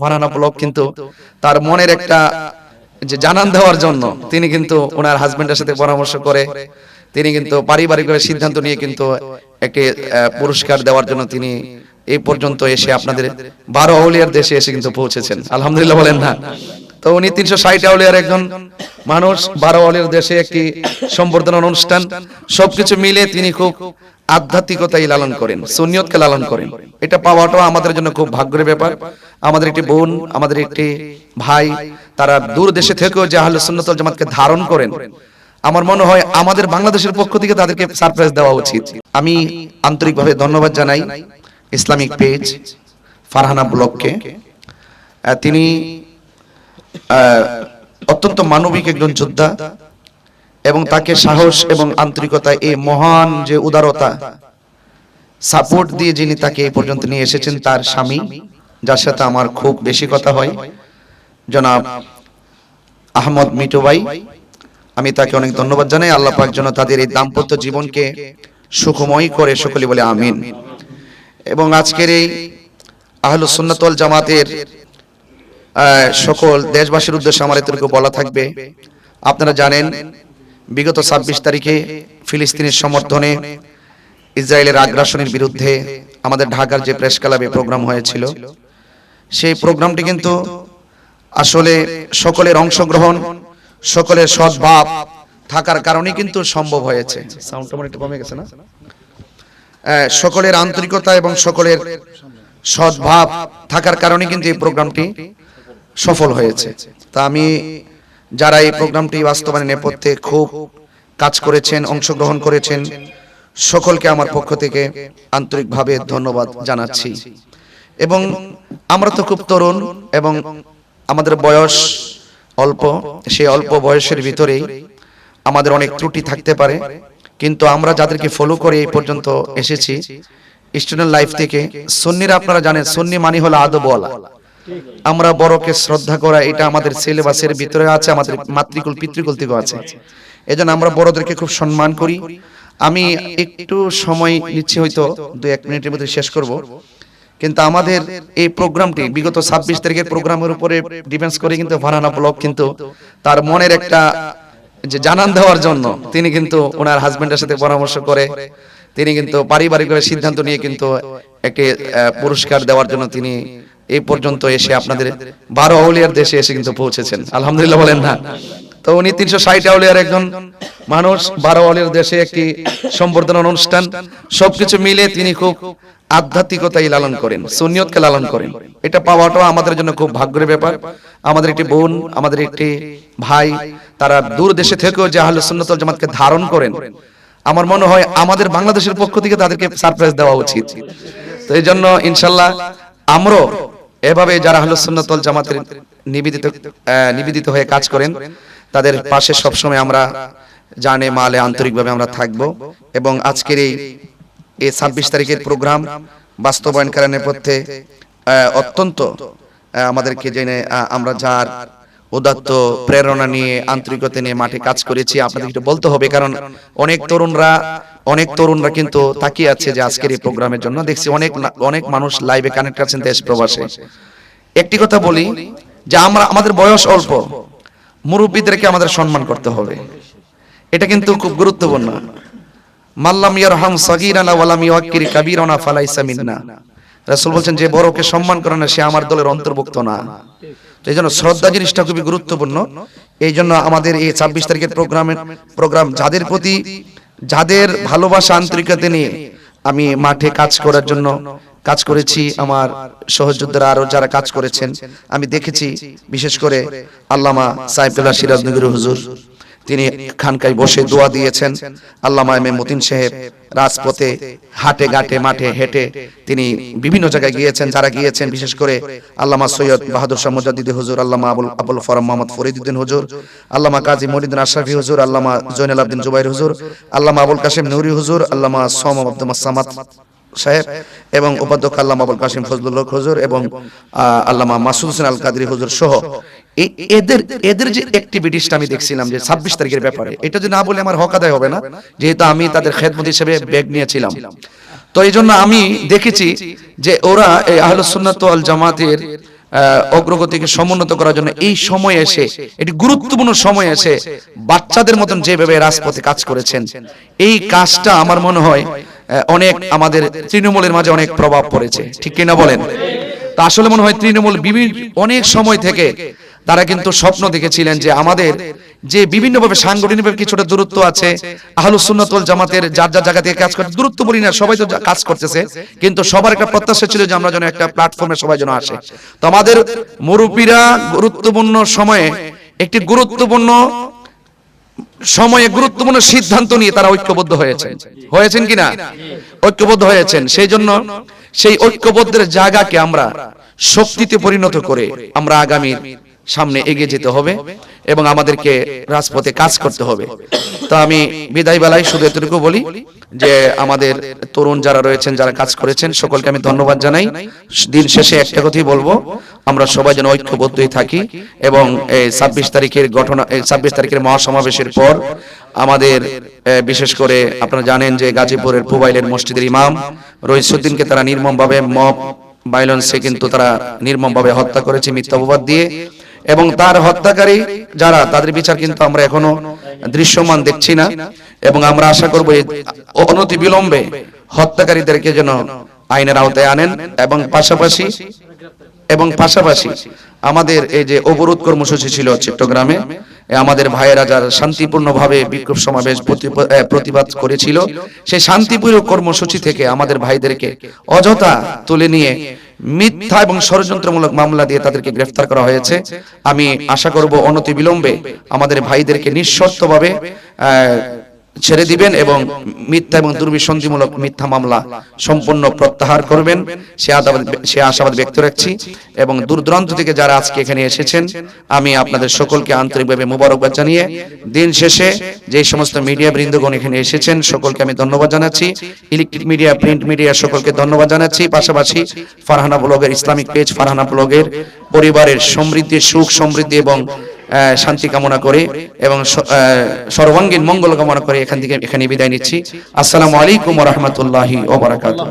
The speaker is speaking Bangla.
ফারহানা ব্লক কিন্তু তার মনের একটা যে জানান দেওয়ার জন্য তিনি কিন্তু ওনার হাজবেন্ডের সাথে পরামর্শ করে তিনি কিন্তু পারিবারিকভাবে সিদ্ধান্ত নিয়ে কিন্তু একটি পুরস্কার দেওয়ার জন্য তিনি এই পর্যন্ত এসে আপনাদের বারো আউলিয়ার দেশে এসে কিন্তু পৌঁছেছেন। আলহামদুলিল্লাহ বলেন না। তো উনি তিনশো ষাট আউলিয়ার একজন মানুষ বারো আউলিয়ার দেশে একটি সম্বর্ধনা অনুষ্ঠান। সবকিছু মিলে তিনি খুব আধ্যাত্মিকতাই লালন করেন সুনিয়তকে লালন করেন। এটা পাওয়াটাও আমাদের জন্য খুব ভাগ্যের ব্যাপার। আমাদের একটি বোন, আমাদের একটি ভাই, তারা দূর দেশে থেকেও যে আহলে সুন্নাতুল জামাতকে ধারণ করেন। আমার মনে হয় আমাদের বাংলাদেশের পক্ষ থেকে তাদেরকে সারপ্রাইজ দেওয়া উচিত। আমি আন্তরিকভাবে ধন্যবাদ জানাই ইসলামিক পেজ ফারহানা ব্লককে তিনি অত্যন্ত মানবিক একজন যোদ্ধা। এবং তাকে সাহস এবং আন্তরিকতা এই মহান যে উদারতা সাপোর্ট দিয়ে যিনি তাকে এই পর্যন্ত নিয়ে এসেছেন তার স্বামী, যার সাথে আমার খুব বেশি কথা হয়, জনাব আহমদ মিটু ভাই আমি তাকে অনেক ধন্যবাদ জানাই। আল্লাহ পাক যেন তাদের এই দাম্পত্য জীবনকে সুখময় করে সকলে বলে আমিন। এবং আজকের এই আহলু সুন্নাতল জামাতের সকল দেশবাসীর উদ্দেশ্যে আমার এতটুকু বলা থাকবে। আপনারা জানেন বিগত ছাব্বিশ তারিখে ফিলিস্তিনের সমর্থনে ইসরায়েলের আগ্রাসনের বিরুদ্ধে আমাদের ঢাকার যে প্রেস ক্লাবে প্রোগ্রাম হয়েছিল সেই প্রোগ্রামটি কিন্তু আসলে সকলের অংশগ্রহণ সকলের সদ্ভাব থাকার কারণে কিন্তু সম্ভব হয়েছে। সাউন্ডটা একটু কমে গেছে না? আহ, সকলের আন্তরিকতা এবং সকলের সদ্ভাব থাকার কারণে কিন্তু এই প্রোগ্রামটি সফল হয়েছে। তা আমি যারা এই প্রোগ্রামটি বাস্তবায়নের নেপথ্যে খুব কাজ করেছেন, অংশগ্রহণ করেছেন, সকলকে আমার পক্ষ থেকে আন্তরিকভাবে ধন্যবাদ জানাচ্ছি। এবং আমরা তো খুব তরুণ এবং আমাদের বয়স অল্প, সেই অল্প বয়সের ভিতরেই আমাদের অনেক ত্রুটি থাকতে পারে। কিন্তু আমরা যাদেরকে ফলো করে এই পর্যন্ত এসেছি স্টুডেন্ট লাইফ থেকে, সুন্নিরা আপনারা জানেন, সুন্নি মানি হলো আদব আদবওয়ালা আমরা বড়কে শ্রদ্ধা করা এটা আমাদের সিলেবাসের ভিতরে আছে, আমাদের মাতৃকুল, পিতৃকুল থেকেও আছে। এজন্য আমরা বড়দেরকে খুব সম্মান করি। আমি একটু সময় নিচ্ছি, হয়তো দু এক মিনিটের মধ্যে শেষ করব। কিন্তু আমাদের এই প্রোগ্রামটি, বিগত ছাব্বিশ তারিখের প্রোগ্রামের উপরে ডিপেন্ডস করে কিন্তু ফারহানা ব্লক কিন্তু তার মনের একটা যে জানান দেওয়ার জন্য তিনি কিন্তু ওনার হাজবেন্ডের সাথে পরামর্শ করে, তিনি কিন্তু পারিবারিকভাবে সিদ্ধান্ত নিয়ে কিন্তু একটি পুরস্কার দেওয়ার জন্য তিনি এই পর্যন্ত এসে আপনাদের বারো আউলিয়ার দেশে এসে কিন্তু পৌঁছেছেন। আলহামদুলিল্লাহ বলেন না। তো উনি তিনশো ষাট আউলিয়ার একজন মানুষ বারো আউলিয়ার দেশে একটি সম্বর্ধনা অনুষ্ঠান। সবকিছু মিলে তিনি খুব আধ্যাত্মিকতাই লালন করেন সুনিয়তকে লালন করেন। এটা পাওয়াটাও আমাদের জন্য খুব ভাগ্যের ব্যাপার। আমাদের একটি বোন আমাদের একটি ভাই তারা দূর দেশে থেকেও যে আহলে সুন্নাতুল জামাতকে ধারণ করেন। আমার মনে হয় আমাদের বাংলাদেশের পক্ষ থেকে তাদেরকে সারপ্রাইজ দেওয়া উচিত। তো এই জন্য ইনশাল্লাহ আমরাও এভাবে যারা আহলে সুন্নাতুল জামাতের নিবেদিত নিবেদিত হয়ে কাজ করেন, তাদের পাশে সবসময় আমরা জানে মালে আন্তরিকভাবে আমরা থাকব। এবং আজকের এই এই ছাব্বিশ তারিখের প্রোগ্রাম বাস্তবায়ন করার নেপথ্যে অত্যন্ত আমাদেরকে জেনে আমরা যার উদাত্ত প্রেরণা নিয়ে, আন্তরিকতা নিয়ে মাঠে কাজ করেছি আপনাদের একটু বলতে হবে, কারণ অনেক তরুণরা অনেক তরুণরা কিন্তু তাকিয়ে আছে যে আজকের এই প্রোগ্রামের জন্য। দেখছি অনেক অনেক মানুষ লাইভে কানেক্ট আছেন দেশ প্রবাসে। একটি কথা বলি যে আমরা আমাদের বয়স অল্প। মুরব্বীদেরকে আমাদের সম্মান করতে হবে। এটা কিন্তু খুব গুরুত্বপূর্ণ। মাল্লাম ইয়ারহাম সাগীরানা ওয়ালাম ইউআক্কির কাবীরানা ফালাইসা মিন্না। রাসূল বলছেন যে বড়কে সম্মান করে না সে আমার দলের অন্তর্ভুক্ত না। তো এই জন্য শ্রদ্ধা জিনিসটা খুবই গুরুত্বপূর্ণ। এই জন্য আমাদের এই ছাব্বিশ তারিখের প্রোগ্রামের প্রোগ্রাম যাদের প্রতি যাদের ভালোবাসা আন্তরিকতা নিয়ে আমি মাঠে কাজ করার জন্য কাজ করেছি আমার সহযোদ্ধারা আরও যারা কাজ করেছেন আমি দেখেছি বিশেষ করে আল্লামা সাইফুল্লাহ সিরাজনগর হুজুর। তিনি খানকায় বসে দোয়া দিয়েছেন। আল্লামা এম এ মতিন সাহেব রাজপথে হাটে ঘাটে মাঠে হেঁটে তিনি বিভিন্ন জায়গায় গিয়েছেন যারা গিয়েছেন বিশেষ করে আল্লামা সৈয়দ বাহাদুর শাহ মুজাদ্দিদি হুজুর আল্লামা আবুল আবুল ফরম মোহাম্মদ ফরিদুদ্দিন হুজুর আল্লামা কাজী মরিদিন আশরাফি হুজুর আল্লামা জৈনাল আবদিন জুবাইর হুজুর আল্লামা আবুল কাশিম নুরি হুজুর আল্লামা সোম আব্দুল সামাদ সাহেব এবং উপাধ্যক্ষ আল্লামা আবুল কাসিম ফজলুল হক হুজুর এবং আল্লামা মাসুদ হোসেন আল কাদরি হুজুর সহ এদের এদের যে অ্যাক্টিভিটিসটা আমি দেখছিলাম যে ছাব্বিশ তারিখের ব্যাপারে, এটা যদি না বলে আমার হক আদায় হবে না, যেহেতু আমি তাদের খেদমত হিসেবে ব্যাগ নিয়েছিলাম। তো এই জন্য আমি দেখেছি যে ওরা এই আহলুসুন্নাত আল জামাতের অগ্রগতিকে সমুন্নত করার জন্য এই সময় এসে এটি গুরুত্বপূর্ণ সময় এসে বাচ্চাদের মতন যেভাবে রাজপথে কাজ করেছেন, এই কাজটা আমার মনে হয় অনেক আমাদের তৃণমূলের মাঝে অনেক প্রভাব পড়েছে। ঠিক কিনা বলেন? তা আসলে মনে হয় তৃণমূল বিভিন্ন অনেক সময় থেকে তারা কিন্তু স্বপ্ন দেখেছিলেন যে আমাদের যে বিভিন্নভাবে সাংগঠনিকভাবে কিছুটা দূরত্ব আছে আহলুস সুন্নাতুল জামাতের যার যার জায়গা থেকে কাজ করতে দূরত্ব বলি না সবাই তো কাজ করতেছে। কিন্তু সবার একটা প্রত্যাশা ছিল যে আমরা যেন একটা প্ল্যাটফর্মে সবাই যেন আসে। তো আমাদের মুরব্বীরা গুরুত্বপূর্ণ সময়ে একটি গুরুত্বপূর্ণ সময়ে গুরুত্বপূর্ণ সিদ্ধান্ত নিয়ে তারা ঐক্যবদ্ধ হয়েছেন। হয়েছেন কিনা ঐক্যবদ্ধ হয়েছেন। সেই জন্য সেই ঐক্যবদ্ধের জায়গাকে আমরা শক্তিতে পরিণত করে আমরা আগামী সামনে এগিয়ে যেতে হবে এবং আমাদেরকে রাজপথে কাজ করতে হবে। তো আমি বিদায় বেলায় শুধু এতটুকু বলি যে আমাদের তরুণ যারা রয়েছেন যারা কাজ করেছেন সকলকে আমি ধন্যবাদ জানাই। দিন শেষে একটা কথাই বলব আমরা সবাই যেন ঐক্যবদ্ধই থাকি এবং এই ছাব্বিশ তারিখের ঘটনা ছাব্বিশ তারিখের মহাসমাবেশের পর আমাদের বিশেষ করে আপনারা জানেন যে গাজীপুরের পুবাইলের মসজিদের ইমাম রইসুদ্দিনকে তারা নির্মমভাবে মব বাইলন্সে কিন্তু তারা নির্মমভাবে হত্যা করেছে মিথ্যা অপবাদ দিয়ে। এবং তার হত্যাকারী যারা, তাদের বিচার কিন্তু আমরা এখনও দৃশ্যমান দেখছি না। এবং আমরা আশা করব অনতি বিলম্বে হত্যাকারীদেরকে যেন আইনের আওতায় আনেন এবং পাশাপাশি এবং পাশাপাশি আমাদের এই যে অবরোধ কর্মসূচি ছিল চট্টগ্রামে আমাদের ভাইয়েরা যারা শান্তিপূর্ণভাবে বিক্ষোভ সমাবেশ প্রতিবাদ করেছিল, সেই শান্তিপূর্ণ কর্মসূচি থেকে আমাদের ভাইদেরকে অযথা তুলে নিয়ে মিথ্যা এবং ষড়যন্ত্রমূলক মামলা দিয়ে তাদেরকে গ্রেফতার করা হয়েছে। আমি আশা করব অনতি বিলম্বে আমাদের ভাইদেরকে নিঃশর্তভাবে ছেড়ে দিবেন এবং মিথ্যা এবং দুর্বিসন্ধিমূলক মিথ্যা মামলা সম্পূর্ণ প্রত্যাহার করবেন। সে আদাবাদ সে আশাবাদ ব্যক্ত রাখছি এবং দূর দূরান্ত থেকে যারা আজকে এখানে এসেছেন, আমি আপনাদের সকলকে আন্তরিকভাবে মুবারকবাদ জানিয়ে দিন শেষে যে সমস্ত মিডিয়া বৃন্দগণ এখানে এসেছেন, সকলকে আমি ধন্যবাদ জানাচ্ছি। ইলেকট্রিক মিডিয়া, প্রিন্ট মিডিয়া সকলকে ধন্যবাদ জানাচ্ছি। পাশাপাশি ফারহানা ব্লগের ইসলামিক পেজ, ফারহানা ব্লগের পরিবারের সমৃদ্ধি, সুখ সমৃদ্ধি এবং শান্তি কামনা করে এবং সর্বাঙ্গীন মঙ্গল কামনা করে। এখান থেকে এখানে বিদায় নিচ্ছি। আসসালামু আলাইকুম রহমতুল্লাহি ওবরাকাতুহ